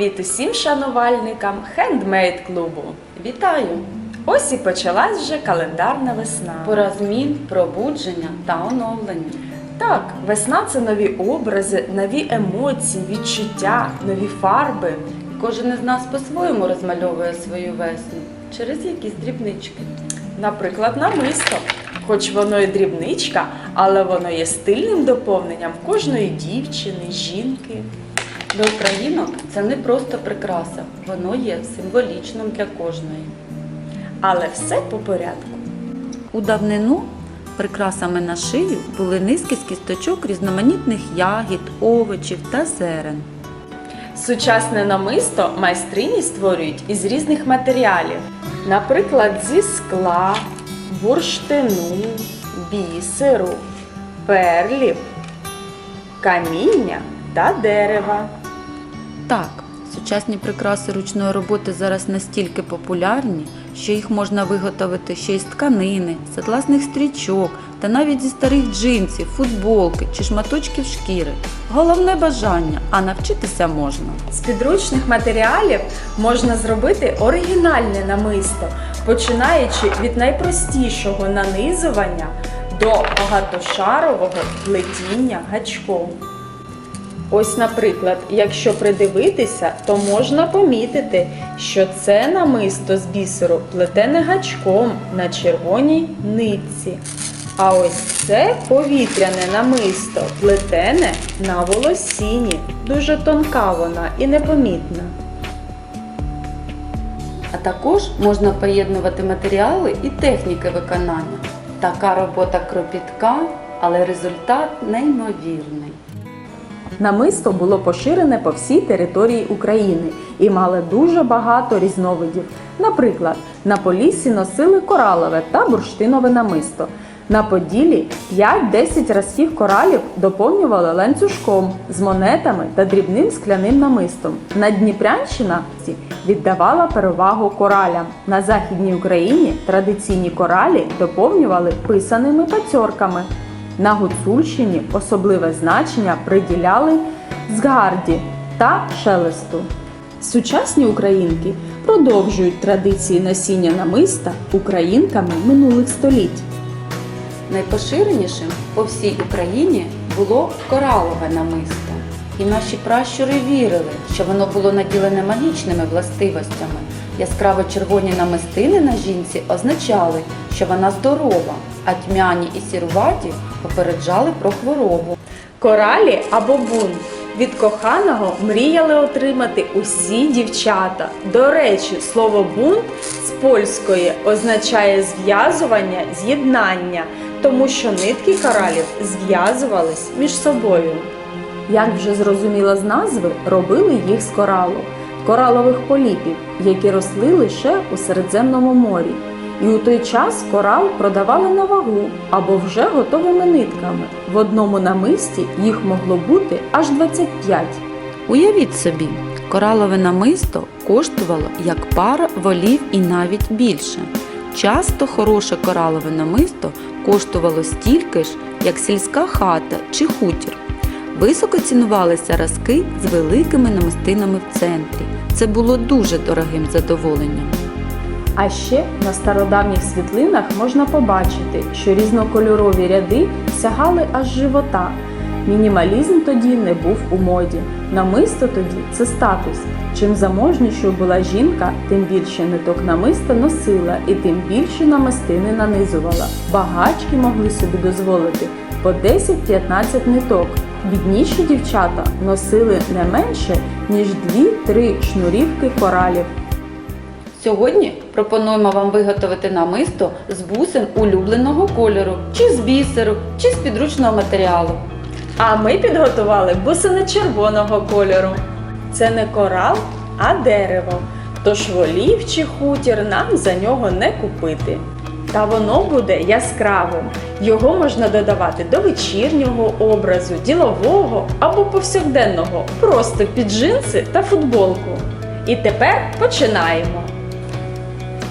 Привіт усім шанувальникам хендмейд клубу. Вітаю! Ось і почалась вже календарна весна. Пора змін, пробудження та оновлення. Так, весна це нові образи, нові емоції, відчуття, нові фарби. Кожен із нас по-своєму розмальовує свою весну через якісь дрібнички. Наприклад, намисто. Хоч воно і дрібничка, але воно є стильним доповненням кожної дівчини, жінки. Для українок це не просто прикраса, воно є символічним для кожної. Але все по порядку. У давнину прикрасами на шию були низки з кісточок різноманітних ягід, овочів та зерен. Сучасне намисто майстрині створюють із різних матеріалів, наприклад, зі скла, бурштину, бісеру, перлів, каміння та дерева. Так, сучасні прикраси ручної роботи зараз настільки популярні, що їх можна виготовити ще із тканини, з атласних стрічок та навіть зі старих джинсів, футболки чи шматочків шкіри. Головне бажання, а навчитися можна. З підручних матеріалів можна зробити оригінальне намисто, починаючи від найпростішого нанизування до багатошарового плетіння гачком. Ось, наприклад, якщо придивитися, то можна помітити, що це намисто з бісеру плетене гачком на червоній нитці. А ось це повітряне намисто плетене на волосіні. Дуже тонка вона і непомітна. А також можна поєднувати матеріали і техніки виконання. Така робота кропітка, але результат неймовірний. Намисто було поширене по всій території України і мало дуже багато різновидів. Наприклад, на Поліссі носили коралове та бурштинове намисто. На Поділі 5-10 разків коралів доповнювали ланцюжком з монетами та дрібним скляним намистом. На Дніпрянщина віддавала перевагу коралям. На Західній Україні традиційні коралі доповнювали писаними пацьорками. На Гуцульщині особливе значення приділяли згарді та шелесту. Сучасні українки продовжують традиції носіння намиста українками минулих століть. Найпоширенішим по всій Україні було коралове намисто. І наші пращури вірили, що воно було наділене магічними властивостями. Яскраво червоні намистини на жінці означали, що вона здорова, а тьмяні і сіруваті попереджали про хворобу. Коралі або бун від коханого мріяли отримати усі дівчата. До речі, слово бунт з польської означає зв'язування, з'єднання, тому що нитки коралів зв'язувались між собою. Як вже зрозуміло з назви, робили їх з коралу, коралових поліпів, які росли лише у Середземному морі. І у той час корал продавали на вагу або вже готовими нитками. В одному намисті їх могло бути аж 25. Уявіть собі, коралове намисто коштувало як пара волів і навіть більше. Часто хороше коралове намисто коштувало стільки ж, як сільська хата чи хутір. Високо цінувалися разки з великими намистинами в центрі. Це було дуже дорогим задоволенням. А ще на стародавніх світлинах можна побачити, що різнокольорові ряди сягали аж живота. Мінімалізм тоді не був у моді. Намисто тоді це статус. Чим заможнішою була жінка, тим більше ниток намиста носила і тим більше намистини нанизувала. Багачки могли собі дозволити по 10-15 ниток. Бідніші дівчата носили не менше, ніж 2-3 шнурівки коралів. Сьогодні пропонуємо вам виготовити намисто з бусин улюбленого кольору, чи з бісеру, чи з підручного матеріалу. А ми підготували бусини червоного кольору. Це не корал, а дерево. Тож волів чи хутір нам за нього не купити. Та воно буде яскравим. Його можна додавати до вечірнього образу, ділового або повсякденного, просто під джинси та футболку. І тепер починаємо.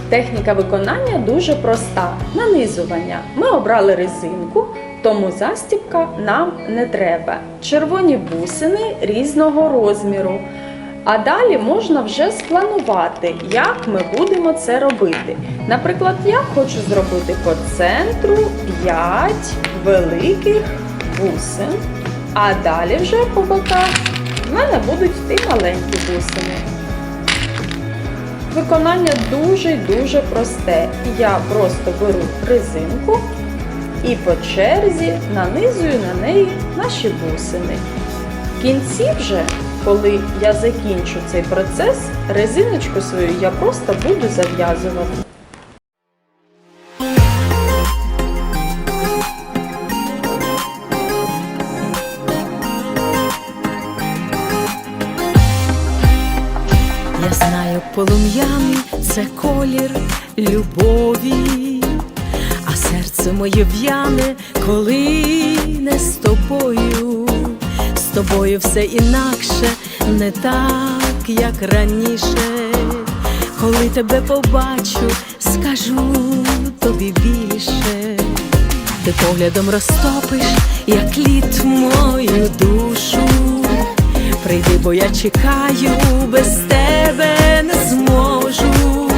Техніка виконання дуже проста. Нанизування. Ми обрали резинку, тому застібка нам не треба. Червоні бусини різного розміру. А далі можна вже спланувати, як ми будемо це робити. Наприклад, я хочу зробити по центру 5 великих бусин, а далі вже по боках в мене будуть йти маленькі бусини. Виконання дуже дуже просте. Я просто беру резинку і по черзі нанизую на неї наші бусини. В кінці вже, коли я закінчу цей процес, резиночку свою я просто буду зав'язувати. Я знаю, полум'яний це колір любові, а серце моє в'яне, коли не з тобою, з тобою все інакше, не так, як раніше. Коли тебе побачу, скажу тобі більше. Ти поглядом розтопиш, як лід мою душу. Прийди, бо я чекаю, без тебе не зможу.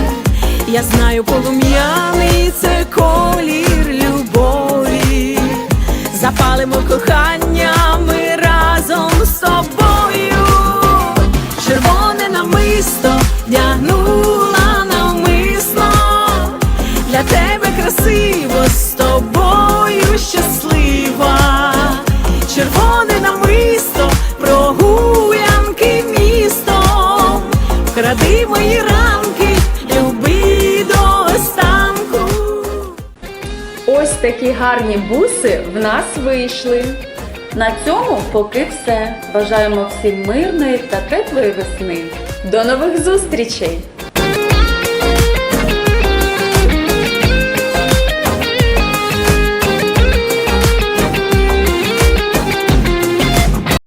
Я знаю, полум'яний це колір любові. Запалимо кохання ми разом з тобою. Вкради мої ранки, люби до останку. Ось такі гарні буси в нас вийшли. На цьому поки все. Бажаємо всім мирної та теплої весни. До нових зустрічей!